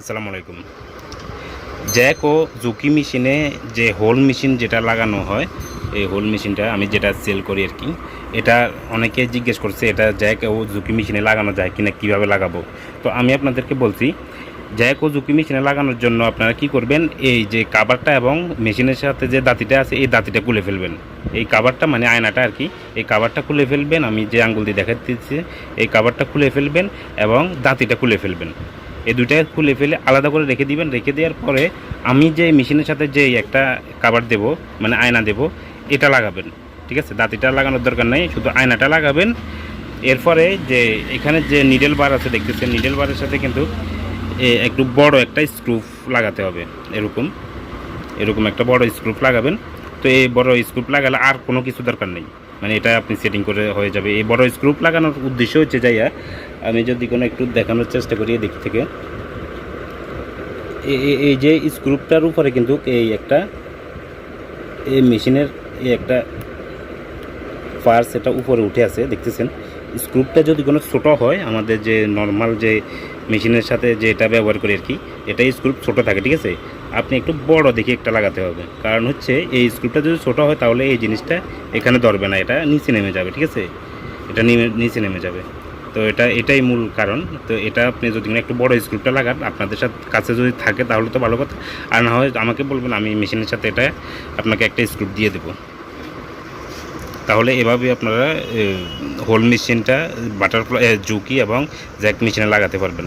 আসসালামু আলাইকুম। জ্যাক ও জুকি মেশিনে যে হোল মেশিন যেটা লাগানো হয়, এই হোল মেশিনটা আমি যেটা সেল করি আর কি, এটা অনেকে জিজ্ঞেস করছে, এটা জ্যাক ও জুকি মেশিনে লাগানো যায় কিনা, কীভাবে লাগাবো? তো আমি আপনাদেরকে বলছি, জ্যাক ও জুকি মেশিনে লাগানোর জন্য আপনারা কি করবেন, এই যে কাভারটা এবং মেশিনের সাথে যে দাঁতিটা আছে, এই দাঁতিটা খুলে ফেলবেন। এই কাভারটা মানে আয়নাটা আর কি, এই কাভারটা খুলে ফেলবেন, আমি যে আঙ্গুল দিয়ে দেখা দিচ্ছি এই কাভারটা খুলে ফেলবেন এবং দাঁতিটা খুলে ফেলবেন। এই দুইটা খুলে ফেলে আলাদা করে রেখে দিবেন। রেখে দেওয়ার পরে আমি যে মেশিনের সাথে যে একটা কাবার দেব মানে আয়না দেব, এটা লাগাবেন। ঠিক আছে? দাঁতিটা লাগানোর দরকার নেই, শুধু আয়নাটা লাগাবেন। এরপরে যে এখানে যে নিডেল বার আছে, দেখতেছেন নিডেল বারের সাথে কিন্তু একটু বড় একটা স্ক্রুপ লাগাতে হবে, এরকম। এরকম একটা বড় স্ক্রুপ লাগাবেন। তো এই বড় স্ক্রুপ লাগালে আর কোনো কিছু দরকার নেই। মানে এটা আপনি সেটিং করে হয়ে যাবে। এই বড় স্ক্রুপ লাগানোর উদ্দেশ্য হচ্ছে যাইয়া আমি যদি কোনো একটু দেখানোর চেষ্টা করি এদিক থেকে। এই যে স্ক্রুপটার উপরে কিন্তু এই একটা এই মেশিনের এই একটা পার্স এটা উপরে উঠে আছে, দেখতেছেন? স্ক্রুপটা যদি কোনো ছোটো হয়, আমাদের যে নর্মাল যে মেশিনের সাথে যে এটা ব্যবহার করি আর কি এটা স্ক্রুপ ছোটো থাকে, ঠিক আছে? আপনি একটু বড় দেখে একটা লাগাতে হবে। কারণ হচ্ছে এই স্ক্রুপটা যদি ছোটো হয়, তাহলে এই জিনিসটা এখানে ধরবে না, এটা নিচে নেমে যাবে, ঠিক আছে? এটা নিচে নেমে যাবে। তো এটা, এটাই মূল কারণ। তো এটা আপনি যদি একটু বড় স্ক্রুপটা লাগান, আপনাদের সাথে, কাছে যদি থাকে তাহলে তো ভালো কথা। আর না হয় আমাকে বলবেন, আমি মেশিনের সাথে এটা, আপনাকে একটা স্ক্রিপ্ট দিয়ে দেবো। তাহলে এভাবে আপনারা হোল মেশিনটা, বাটারফ্লাই জুকি এবং জ্যাক মেশিনে লাগাতে পারবেন।